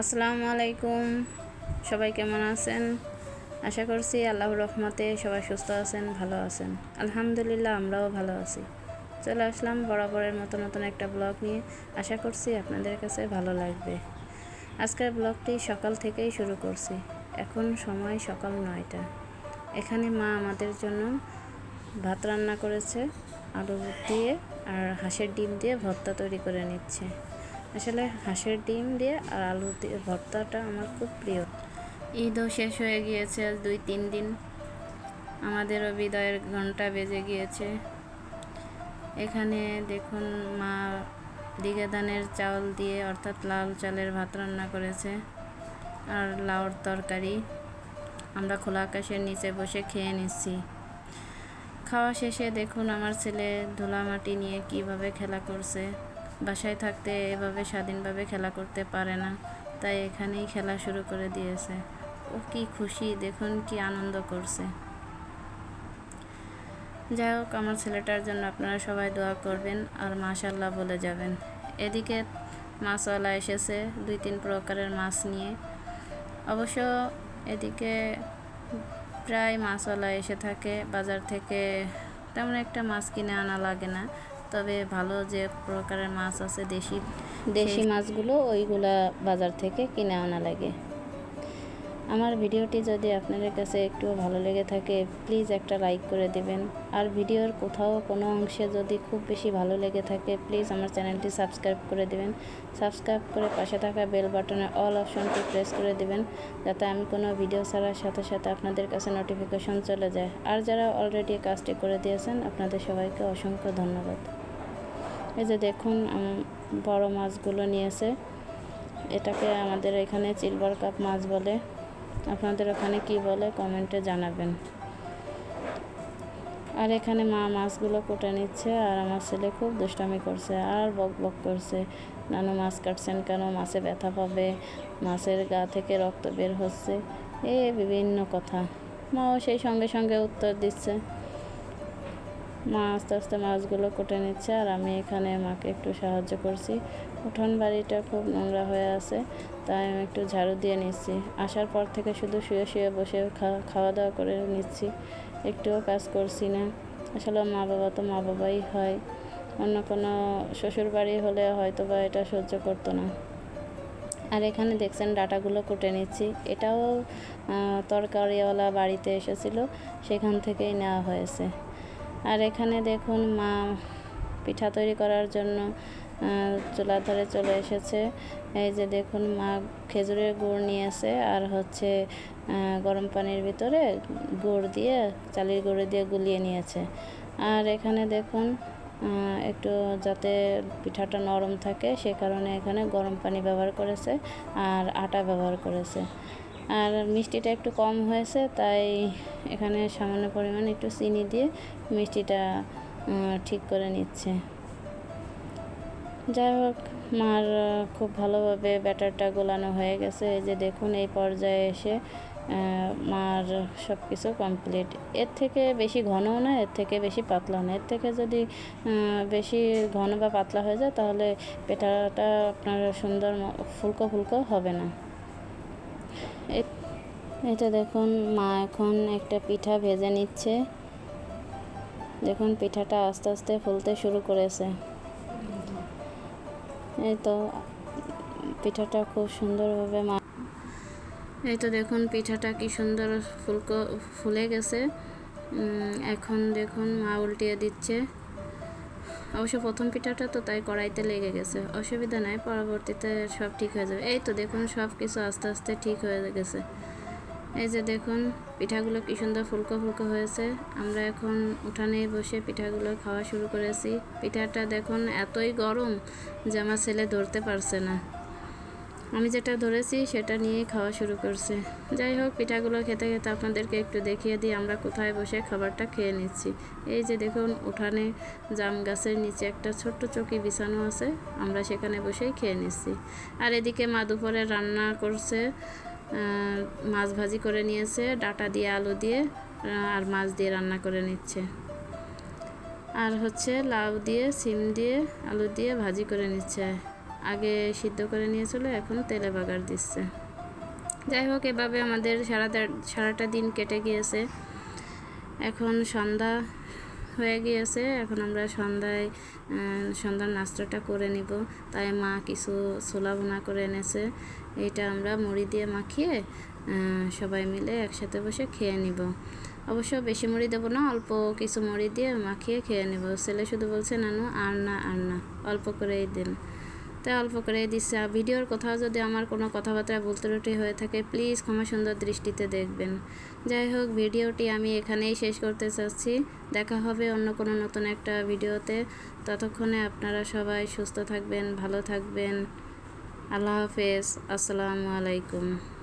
আসসালামু আলাইকুম। সবাই কেমন আছেন? আশা করছি আল্লাহর রহমতে সবাই সুস্থ আছেন, ভালো আছেন। আলহামদুলিল্লাহ, আমরাও ভালো আছি। চলে আসলাম বরাবরের মতো নতুন একটা ব্লগ নিয়ে। আশা করছি আপনাদের কাছে ভালো লাগবে। আজকের ব্লগটি সকাল থেকেই শুরু করছি। এখন সময় সকাল নয়টা। এখানে মা আমাদের জন্য ভাত রান্না করেছে, আলু দিয়ে আর হাঁসের ডিম দিয়ে ভর্তা তৈরি করে নিচ্ছে। আসলে হাঁসের ডিম দিয়ে আর আলু দিয়ে ভর্তাটা আমার খুব প্রিয়। ঈদও শেষ হয়ে গিয়েছে, আজ দুই তিন দিন। আমাদেরও বিদায়ের ঘণ্টা বেজে গিয়েছে। এখানে দেখুন মা দিঘে ধানের চাউল দিয়ে অর্থাৎ লাল চালের ভাত রান্না করেছে আর লাউর তরকারি। আমরা খোলা আকাশের নিচে বসে খেয়ে নিচ্ছি। খাওয়া শেষে দেখুন আমার ছেলে ধুলামাটি নিয়ে কীভাবে খেলা করছে। বাসায় থাকতে এভাবে স্বাধীনভাবে খেলা করতে পারে না, তাই এখানেই খেলা শুরু করে দিয়েছে। ও কি খুশি, দেখুন কি আনন্দ করছে। যাই হোক, আমার ছেলেটার জন্য আপনারা সবাই দোয়া করবেন আর মাশাল্লাহ বলে যাবেন। এদিকে মাছওয়ালা এসেছে দুই তিন প্রকারের মাছ নিয়ে। অবশ্য এদিকে প্রায় মাছওয়ালা এসে থাকে, বাজার থেকে তেমন একটা মাছ কিনে আনা লাগে না। তবে ভালো যে প্রকারের মাছ আছে দেশি দেশি মাছগুলো ওইগুলা বাজার থেকে কিনে আনা লাগে। আমার ভিডিওটি যদি আপনাদের কাছে একটু ভালো লেগে থাকে প্লিজ একটা লাইক করে দিবেন। আর ভিডিওর কোথাও কোনো অংশে যদি খুব বেশি ভালো লেগে থাকে প্লিজ আমার চ্যানেলটি সাবস্ক্রাইব করে দিবেন। সাবস্ক্রাইব করে পাশে থাকা বেল বাটনে অল অপশনটি প্রেস করে দিবেন যাতে আমি কোনো ভিডিও ছাড়ার সাথে সাথে আপনাদের কাছে নোটিফিকেশন চলে যায়। আর যারা অলরেডি কাজটি করে দিয়েছেন আপনাদের সবাইকে অসংখ্য ধন্যবাদ। এই যে দেখুন বড় মাছগুলো নিয়েছে। এটাকে আমাদের এখানে সিলভার কাপ মাছ বলে। আপনাদের ওখানে কি বলে কমেন্টে জানাবেন। আর এখানে মা মাছগুলো কুটে নিচ্ছে, আর আমার ছেলে খুব দুষ্টামি করছে, আর বক বক করছে। নানু মাছ কাটছেন কেন? মাছে ব্যথা পাবে, মাছের গা থেকে রক্ত বের হচ্ছে। এ বিভিন্ন কথা। মাও সেই সঙ্গে সঙ্গে উত্তর দিচ্ছে। মা আস্তে আস্তে মাছগুলো কুটে নিচ্ছে আর আমি এখানে মাকে একটু সাহায্য করছি। উঠোন বাড়িটা খুব নোংরা হয়ে আছে, তাই আমি একটু ঝাড়ু দিয়ে নিচ্ছি। আসার পর থেকে শুধু শুয়ে শুয়ে বসে খাওয়া দাওয়া করে নিচ্ছি। একটুও কাজ করছি না। আসলে মা বাবা তো মা বাবাই হয়। অন্য কোনো শ্বশুর বাড়ি হলে হয়তো বা এটা সহ্য করতো না। আর এখানে দেখছেন ডাটাগুলো কুটে নিচ্ছি। এটাও তরকারিওয়ালা বাড়িতে এসেছিল, সেখান থেকেই নেওয়া হয়েছে। আর এখানে দেখুন মা পিঠা তৈরি করার জন্য চুলার ধরে চলে এসেছে। এই যে দেখুন মা খেজুরের গুড় নিয়েছে আর হচ্ছে গরম পানির ভিতরে গুড় দিয়ে, চালের গুঁড়ো দিয়ে গুলিয়ে নিয়েছে। আর এখানে দেখুন একটু যাতে পিঠাটা নরম থাকে, সে কারণে এখানে গরম পানি ব্যবহার করেছে আর আটা ব্যবহার করেছে। আর মিষ্টিটা একটু কম হয়েছে, তাই এখানে সামান্য পরিমাণ একটু চিনি দিয়ে মিষ্টিটা ঠিক করে নিচ্ছে। যাই হোক, মার, খুব ভালোভাবে ব্যাটারটা গোলানো হয়ে গেছে। এই যে দেখুন, এই পর্যায়ে এসে মার সব কিছু কমপ্লিট। এর থেকে বেশি ঘনও না, এর থেকে বেশি পাতলা না। এর থেকে যদি বেশি ঘন বা পাতলা হয়ে যায়, তাহলে পেটাটা আপনার সুন্দর ফুলকো ফুলকো হবে না। এটা দেখুন, মা এখন একটা পিঠা ভেজে নিচ্ছে। দেখুন, পিঠাটা আস্তে আস্তে ফুলতে শুরু করেছে। এই তো, পিঠাটা খুব সুন্দরভাবে মা এই তো দেখুন, পিঠাটা কি সুন্দর ফুলকো ফুলে গেছে। এখন দেখুন, মা উল্টিয়ে দিচ্ছে। অবশ্য প্রথম পিঠাটা তো তাই কড়াইতে লেগে গেছে। অসুবিধা নাই, পরবর্তীতে সব ঠিক হয়ে যাবে। এই তো দেখুন, সব কিছু আস্তে আস্তে ঠিক হয়ে গেছে। এই যে দেখুন, পিঠাগুলো কি সুন্দর ফুলকো ফুলকো হয়েছে। আমরা এখন উঠানে বসে পিঠাগুলো খাওয়া শুরু করেছি। পিঠাটা দেখুন, এতই গরম যে আমার ছেলে ধরতে পারছে না। আমি যেটা ধরেছি সেটা নিয়ে খাওয়া শুরু করছে। যাই হোক, পিঠাগুলো খেতে খেতে আপনাদেরকে একটু দেখিয়ে দিই, আমরা কোথায় বসে খাবারটা খেয়ে নিচ্ছি। এই যে দেখুন, উঠানে জাম গাছের নিচে একটা ছোট্ট চকি বিছানো আছে, আমরা সেখানে বসেই খেয়ে নিচ্ছি। আর এদিকে মা দুপুরে রান্না করছে মাছ ভাজি করে নিয়েছে, ডাটা দিয়ে আলু দিয়ে আর মাছ দিয়ে রান্না করে নিচ্ছে। আর হচ্ছে লাউ দিয়ে, সিম দিয়ে, আলু দিয়ে ভাজি করে নিচ্ছে। আগে সিদ্ধ করে নিয়েছিল, এখন তেলে বাগার দিচ্ছে। যাই হোক, এভাবে আমাদের সারাটা সারাটা দিন কেটে গিয়েছে। এখন সন্ধ্যা হয়ে গিয়েছে, এখন আমরা সন্ধ্যায় সন্ধ্যার নাস্তাটা করে নিব। তাই মা কিছু ছোলা ভুনা করে এনেছে। এটা আমরা মুড়ি দিয়ে মাখিয়ে সবাই মিলে একসাথে বসে খেয়ে নিব। অবশ্য বেশি মুড়ি দেবো না, অল্প কিছু মুড়ি দিয়ে মাখিয়ে খেয়ে নেব। ছেলে শুধু বলছে, নানু, আর না আর না। অল্প করেই দিন। তাই অল্প করে দিচ্ছে। আর ভিডিওর কোথাও যদি আমার কোনো কথাবার্তা বলতে ত্রুটি হয়ে থাকে প্লিজ ক্ষমা সুন্দর দৃষ্টিতে দেখবেন। যাই হোক, ভিডিওটি আমি এখানেই শেষ করতে চাচ্ছি। দেখা হবে অন্য কোনো নতুন একটা ভিডিওতে। ততক্ষণে আপনারা সবাই সুস্থ থাকবেন, ভালো থাকবেন। আল্লাহ হাফেজ। আসসালামু আলাইকুম।